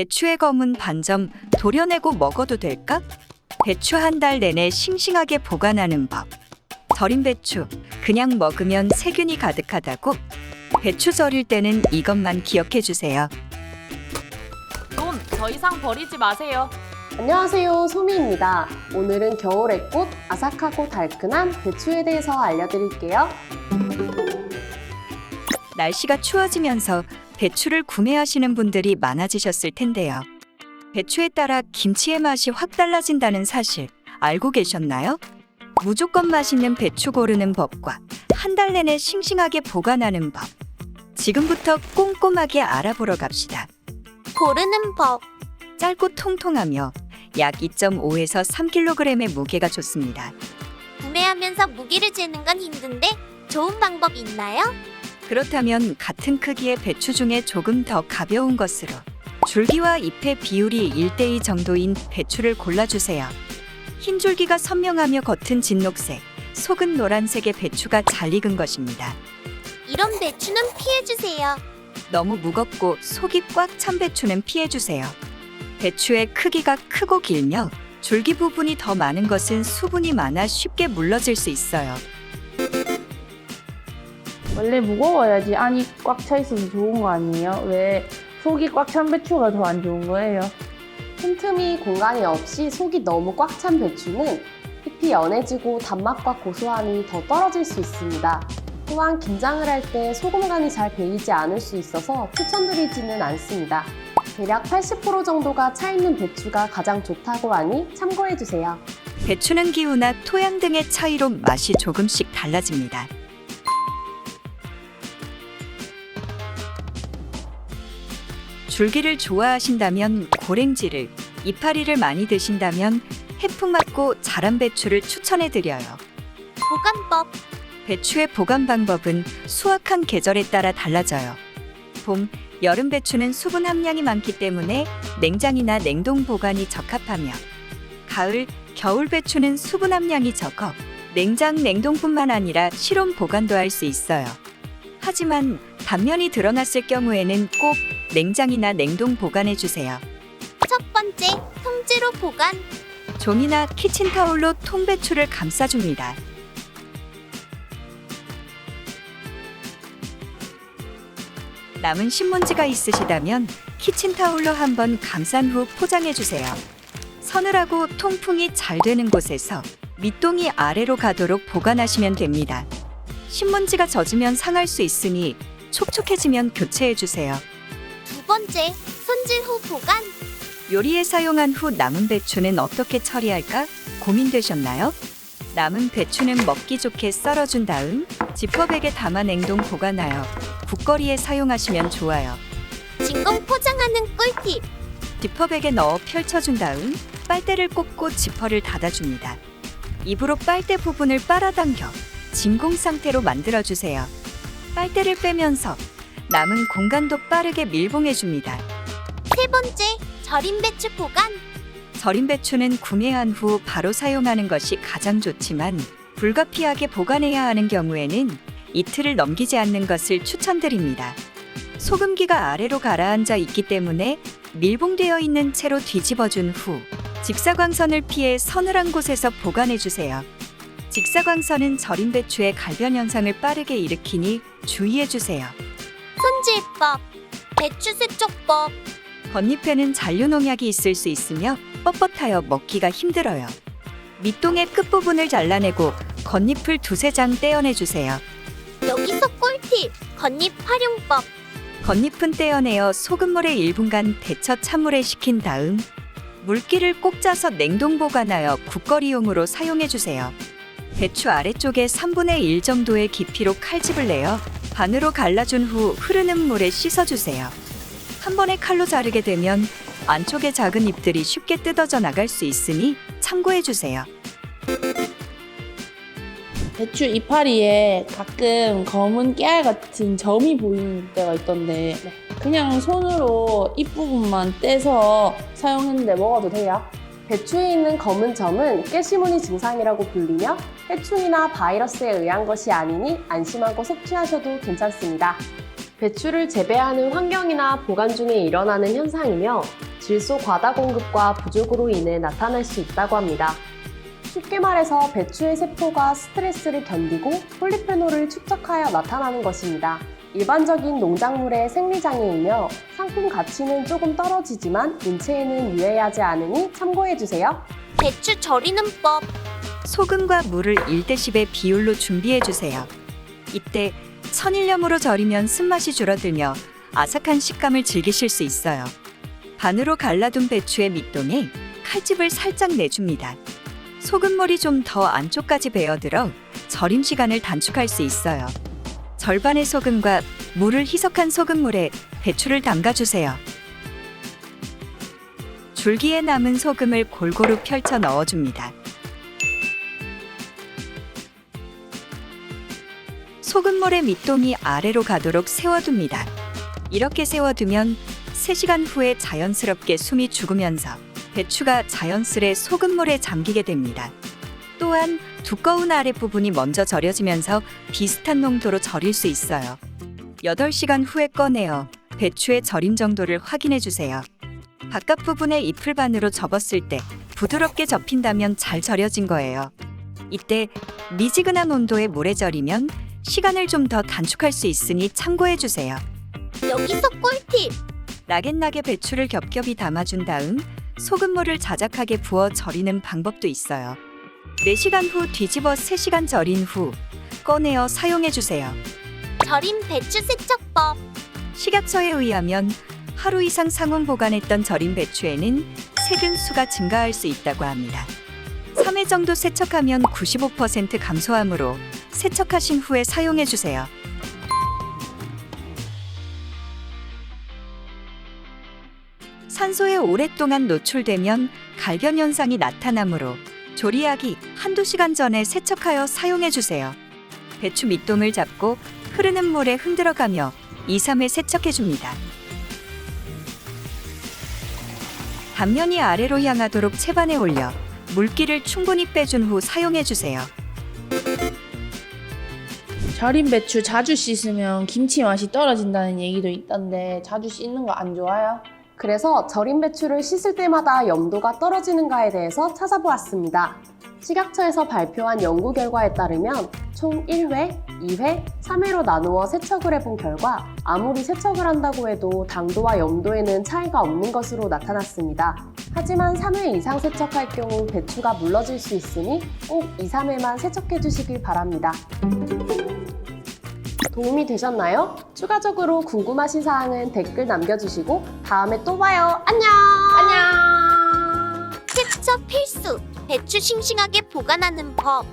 배추의 검은 반점 도려내고 먹어도 될까? 배추 한 달 내내 싱싱하게 보관하는 법. 절인 배추, 그냥 먹으면 세균이 가득하다고? 배추 절일 때는 이것만 기억해 주세요. 돈 더 이상 버리지 마세요. 안녕하세요. 소미입니다. 오늘은 겨울의 꽃, 아삭하고 달큰한 배추에 대해서 알려드릴게요. 날씨가 추워지면서 배추를 구매하시는 분들이 많아지셨을 텐데요. 배추에 따라 김치의 맛이 확 달라진다는 사실 알고 계셨나요? 무조건 맛있는 배추 고르는 법과 한 달 내내 싱싱하게 보관하는 법. 지금부터 꼼꼼하게 알아보러 갑시다. 고르는 법. 짧고 통통하며 약 2.5에서 3kg의 무게가 좋습니다. 구매하면서 무게를 재는 건 힘든데 좋은 방법 있나요? 그렇다면 같은 크기의 배추 중에 조금 더 가벼운 것으로 줄기와 잎의 비율이 1대2 정도인 배추를 골라주세요. 흰 줄기가 선명하며 겉은 진녹색, 속은 노란색의 배추가 잘 익은 것입니다. 이런 배추는 피해주세요. 너무 무겁고 속이 꽉 찬 배추는 피해주세요. 배추의 크기가 크고 길며 줄기 부분이 더 많은 것은 수분이 많아 쉽게 물러질 수 있어요. 원래 무거워야지 안이 꽉 차 있어서 좋은 거 아니에요? 왜 속이 꽉 찬 배추가 더 안 좋은 거예요? 틈틈이 공간이 없이 속이 너무 꽉 찬 배추는 잎이 연해지고 단맛과 고소함이 더 떨어질 수 있습니다. 또한 김장을 할 때 소금 간이 잘 배이지 않을 수 있어서 추천드리지는 않습니다. 대략 80% 정도가 차 있는 배추가 가장 좋다고 하니 참고해주세요. 배추는 기후나 토양 등의 차이로 맛이 조금씩 달라집니다. 줄기를 좋아하신다면 고랭지를, 이파리를 많이 드신다면 해풍 맞고 자란 배추를 추천해 드려요. 보관법. 배추의 보관 방법은 수확한 계절에 따라 달라져요. 봄, 여름 배추는 수분 함량이 많기 때문에 냉장이나 냉동 보관이 적합하며 가을, 겨울 배추는 수분 함량이 적어 냉장, 냉동뿐만 아니라 실온 보관도 할 수 있어요. 하지만 단면이 드러났을 경우에는 꼭 냉장이나 냉동 보관해 주세요. 첫 번째, 통째로 보관. 종이나 키친타올로 통배추를 감싸줍니다. 남은 신문지가 있으시다면 키친타올로 한번 감싼 후 포장해 주세요. 서늘하고 통풍이 잘 되는 곳에서 밑동이 아래로 가도록 보관하시면 됩니다. 신문지가 젖으면 상할 수 있으니 촉촉해지면 교체해 주세요. 두 번째, 손질 후 보관. 요리에 사용한 후 남은 배추는 어떻게 처리할까 고민되셨나요? 남은 배추는 먹기 좋게 썰어준 다음 지퍼백에 담아 냉동 보관하여 국거리에 사용하시면 좋아요. 진공 포장하는 꿀팁. 지퍼백에 넣어 펼쳐준 다음 빨대를 꽂고 지퍼를 닫아줍니다. 입으로 빨대 부분을 빨아당겨 진공 상태로 만들어주세요. 빨대를 빼면서 남은 공간도 빠르게 밀봉해줍니다. 세 번째, 절인 배추 보관. 절인 배추는 구매한 후 바로 사용하는 것이 가장 좋지만 불가피하게 보관해야 하는 경우에는 이틀을 넘기지 않는 것을 추천드립니다. 소금기가 아래로 가라앉아 있기 때문에 밀봉되어 있는 채로 뒤집어준 후 직사광선을 피해 서늘한 곳에서 보관해 주세요. 직사광선은 절인 배추의 갈변 현상을 빠르게 일으키니 주의해 주세요. 손질법. 배추 세척법. 겉잎에는 잔류농약이 있을 수 있으며 뻣뻣하여 먹기가 힘들어요. 밑동의 끝부분을 잘라내고 겉잎을 두세 장 떼어내 주세요. 여기서 꿀팁. 겉잎 활용법. 겉잎은 떼어내어 소금물에 1분간 데쳐 찬물에 식힌 다음 물기를 꼭 짜서 냉동 보관하여 국거리용으로 사용해 주세요. 배추 아래쪽에 3분의 1 정도의 깊이로 칼집을 내어 반으로 갈라준 후 흐르는 물에 씻어 주세요. 한 번에 칼로 자르게 되면 안쪽의 작은 잎들이 쉽게 뜯어져 나갈 수 있으니 참고해 주세요. 배추 이파리에 가끔 검은 깨알 같은 점이 보이는 때가 있던데 그냥 손으로 잎 부분만 떼서 사용했는데 먹어도 돼요? 배추에 있는 검은 점은 깨시무늬 증상이라고 불리며 해충이나 바이러스에 의한 것이 아니니 안심하고 섭취하셔도 괜찮습니다. 배추를 재배하는 환경이나 보관 중에 일어나는 현상이며 질소 과다 공급과 부족으로 인해 나타날 수 있다고 합니다. 쉽게 말해서 배추의 세포가 스트레스를 견디고 폴리페놀을 축적하여 나타나는 것입니다. 일반적인 농작물의 생리장애이며 상품 가치는 조금 떨어지지만 인체에는 유해하지 않으니 참고해주세요. 배추 절이는 법. 소금과 물을 1대10의 비율로 준비해 주세요. 이때 천일염으로 절이면 쓴맛이 줄어들며 아삭한 식감을 즐기실 수 있어요. 반으로 갈라둔 배추의 밑동에 칼집을 살짝 내줍니다. 소금물이 좀 더 안쪽까지 배어들어 절임 시간을 단축할 수 있어요. 절반의 소금과 물을 희석한 소금물에 배추를 담가주세요. 줄기에 남은 소금을 골고루 펼쳐 넣어줍니다. 소금물의 밑동이 아래로 가도록 세워둡니다. 이렇게 세워두면 3시간 후에 자연스럽게 숨이 죽으면서 배추가 자연스레 소금물에 잠기게 됩니다. 또한 두꺼운 아랫부분이 먼저 절여지면서 비슷한 농도로 절일 수 있어요. 8시간 후에 꺼내어 배추의 절임 정도를 확인해 주세요. 바깥 부분에 잎을 반으로 접었을 때 부드럽게 접힌다면 잘 절여진 거예요. 이때 미지근한 온도의 물에 절이면 시간을 좀 더 단축할 수 있으니 참고해 주세요. 여기서 꿀팁. 나긋나게 배추를 겹겹이 담아준 다음 소금물을 자작하게 부어 절이는 방법도 있어요. 4시간 후 뒤집어 3시간 절인 후 꺼내어 사용해 주세요. 절임 배추 세척법. 식약처에 의하면 하루 이상 상온 보관했던 절인 배추에는 세균 수가 증가할 수 있다고 합니다. 3회 정도 세척하면 95% 감소하므로 세척하신 후에 사용해 주세요. 산소에 오랫동안 노출되면 갈변 현상이 나타나므로 조리하기 한두 시간 전에 세척하여 사용해 주세요. 배추 밑동을 잡고 흐르는 물에 흔들어가며 2, 3회 세척해 줍니다. 단면이 아래로 향하도록 채반에 올려 물기를 충분히 빼준 후 사용해 주세요. 절임 배추 자주 씻으면 김치 맛이 떨어진다는 얘기도 있던데 자주 씻는 거 안 좋아요? 그래서 절임 배추를 씻을 때마다 염도가 떨어지는가에 대해서 찾아보았습니다. 식약처에서 발표한 연구 결과에 따르면 총 1회, 2회, 3회로 나누어 세척을 해본 결과 아무리 세척을 한다고 해도 당도와 염도에는 차이가 없는 것으로 나타났습니다. 하지만 3회 이상 세척할 경우 배추가 물러질 수 있으니 꼭 2, 3회만 세척해 주시길 바랍니다. 도움이 되셨나요? 추가적으로 궁금하신 사항은 댓글 남겨주시고 다음에 또 봐요. 안녕! 안녕! 세척 필수. 배추 싱싱하게 보관하는 법.